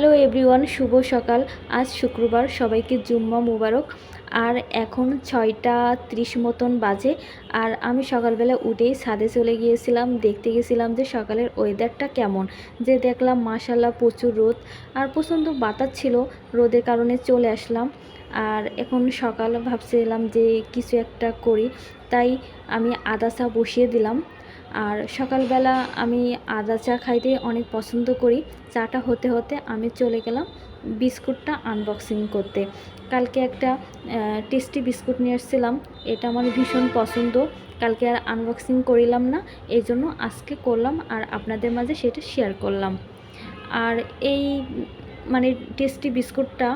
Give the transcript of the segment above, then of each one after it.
Hello everyone, শুভ সকাল। আজ শুক্রবার, সবাইকে জুম্মা মুবারক। আর এখন ছয়টা ত্রিশ মতন বাজে। আর আমি সকালবেলা উঠেই ছাদে চলে গিয়েছিলাম, দেখতে গেছিলাম যে সকালের ওয়েদারটা কেমন। যে দেখলাম মাশাল্লাহ প্রচুর রোদ। আর প্রচণ্ড বাতাস ছিল, রোদের কারণে চলে আসলাম। আর এখন সকাল ভাবছিলাম যে কিছু একটা করি। তাই আমি আদা চা বসিয়ে দিলাম। আর সকালবেলা আমি আদা চা খাইতে অনেক পছন্দ করি। চাটা হতে হতে আমি চলে গেলাম বিস্কুটটা আনবক্সিং করতে। কালকে একটা টেস্টি বিস্কুট নিয়ে এসেছিলাম এটা আমার ভীষণ পছন্দ। কালকে আর আনবক্সিং করিলাম না এই জন্য আজকে করলাম আর আপনাদের মাঝে সেটা শেয়ার করলাম। আর এই মানে টেস্টি বিস্কুটটা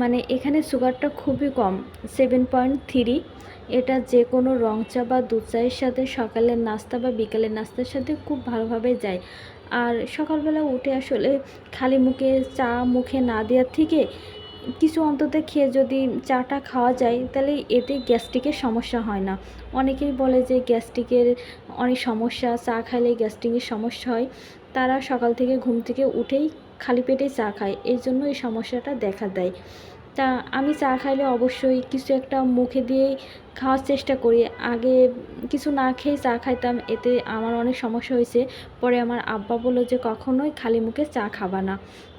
মানে এখানে সুগারটা খুবই কম সেভেন পয়েন্ট থ্রি এটা যে কোনো রং চা বা দুধ চায়ের সাথে সকালের নাস্তা বা বিকালের নাস্তার সাথে খুব ভালোভাবে যায়। আর সকালবেলা উঠে আসলে খালি মুখে চা মুখে না দেওয়ার থেকে কিছু অন্তত খেয়ে যদি চাটা খাওয়া যায়, তাহলে এতে গ্যাস্ট্রিকের সমস্যা হয় না। অনেকেই বলে যে গ্যাস্ট্রিকের অনেক সমস্যা, চা খাইলে গ্যাস্ট্রিকের সমস্যা হয়। তারা সকাল থেকে ঘুম থেকে উঠেই খালি পেটেই চা খায় এই জন্য এই সমস্যাটা দেখা দেয়। তা আমি চা খাইলে অবশ্যই কিছু একটা মুখে দিয়েই খাওয়ার চেষ্টা করি। আগে কিছু না খেয়ে চা খাইতাম, এতে আমার অনেক সমস্যা হয়েছে। পরে আমার আব্বা বলল যে, কখনোই খালি মুখে চা খাবা না।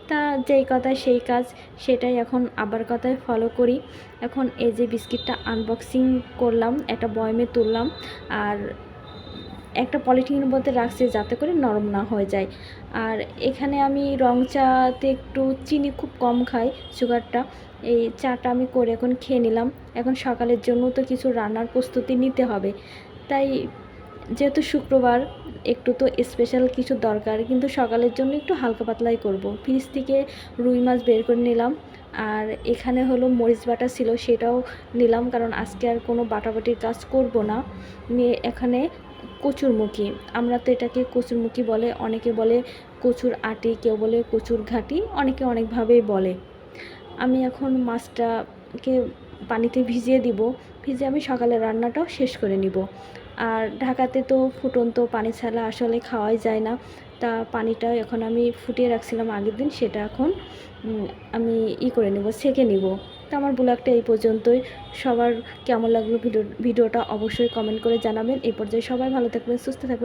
তা যেই কথা সেই কাজ, সেটাই এখন আবার কথায় ফলো করি। এখন এই যে বিস্কিটটা আনবক্সিং করলাম, একটা বয়মে তুললাম, আর একটা পলিথিনের মধ্যে রাখছি যাতে করে নরম না হয়ে যায়। আর এখানে আমি রং চাতে একটু চিনি খুব কম খাই, সুগারটা। এই চাটা আমি করে এখন খেয়ে নিলাম। এখন সকালের জন্য তো কিছু রান্নার প্রস্তুতি নিতে হবে। তাই যেহেতু শুক্রবার, একটু তো স্পেশাল কিছু দরকার, কিন্তু সকালের জন্য একটু হালকা পাতলাই করব। ফ্রিজ থেকে রুই মাছ বের করে নিলাম। আর এখানে হলো মরিচ বাটা ছিল, সেটাও নিলাম, কারণ আজকে আর কোনো বাটাবাটির কাজ করব না। নিয়ে এখানে কচুরমুখী। আমরা তো এটাকে কচুরমুখী বলে, অনেকে বলে কচুর আটি, কেউ বলে কচুর ঘাটি, অনেকে অনেকভাবেই বলে। আমি এখন মাছটাকে পানিতে ভিজিয়ে দিব। ভিজিয়ে আমি সকালে রান্নাটাও শেষ করে নিব। আর ঢাকাতে তো ফুটন্ত পানি ছাড়া আসলে খাওয়াই যায় না। তা পানিটা এখন আমি ফুটিয়ে রাখছিলাম আগের দিন, সেটা এখন আমি ই করে নেব, সেকে নিব। তো আমার ব্লগটা এই পর্যন্তই। সবার কেমন লাগল ভিডিও ভিডিওটা অবশ্যই কমেন্ট করে জানাবেন। এই পর্যায়ে সবাই ভালো থাকবেন, সুস্থ থাকবেন।